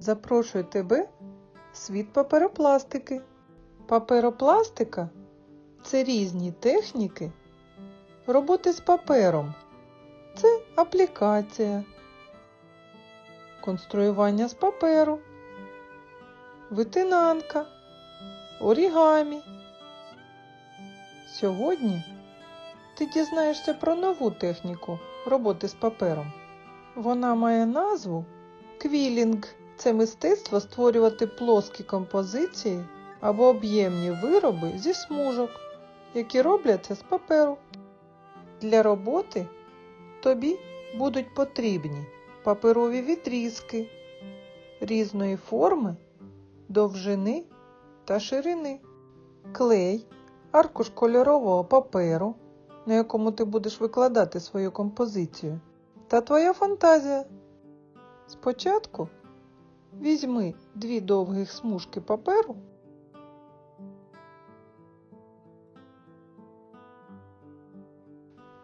Запрошую тебе в світ паперопластики. Паперопластика це різні техніки роботи з папером. Це аплікація, конструювання з паперу, витинанка, орігамі. Сьогодні ти дізнаєшся про нову техніку роботи з папером. Вона має назву квілінг. Це мистецтво створювати плоскі композиції або об'ємні вироби зі смужок, які робляться з паперу. Для роботи тобі будуть потрібні паперові відрізки різної форми, довжини та ширини, клей, аркуш кольорового паперу, на якому ти будеш викладати свою композицію, та твоя фантазія. Спочатку візьми дві довгих смужки паперу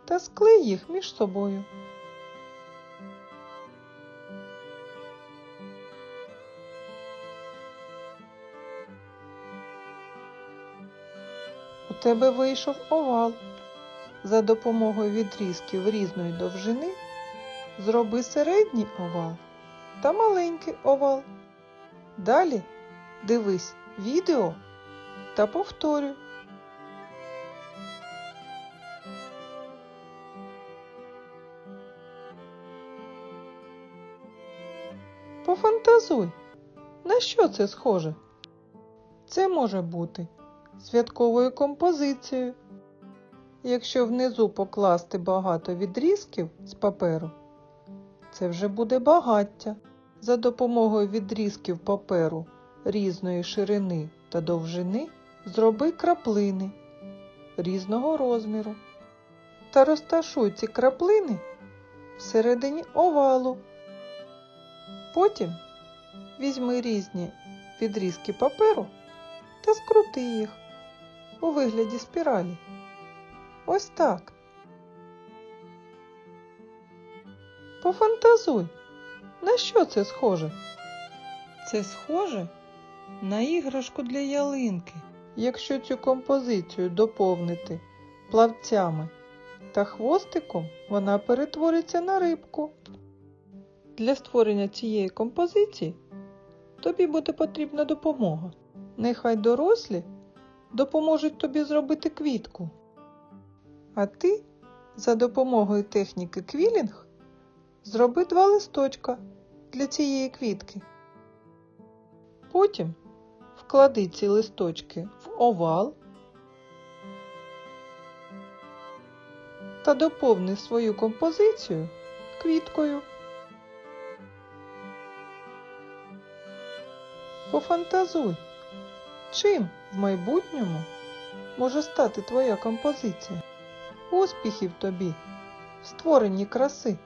та склей їх між собою. У тебе вийшов овал. За допомогою відрізків різної довжини зроби середній овал та маленький овал. Далі дивись відео та повторюй. Пофантазуй, на що це схоже? Це може бути святковою композицією. Якщо внизу покласти багато відрізків з паперу, це вже буде багаття. За допомогою відрізків паперу різної ширини та довжини зроби краплини різного розміру та розташуй ці краплини всередині овалу. Потім візьми різні відрізки паперу та скрути їх у вигляді спіралі. Ось так. Пофантазуй, на що це схоже? Це схоже на іграшку для ялинки. Якщо цю композицію доповнити плавцями та хвостиком, вона перетвориться на рибку. Для створення цієї композиції тобі буде потрібна допомога. Нехай дорослі допоможуть тобі зробити квітку. А ти за допомогою техніки квілінг зроби два листочка для цієї квітки. Потім вклади ці листочки в овал та доповни свою композицію квіткою. Пофантазуй, чим в майбутньому може стати твоя композиція. Успіхів тобі в створенні краси!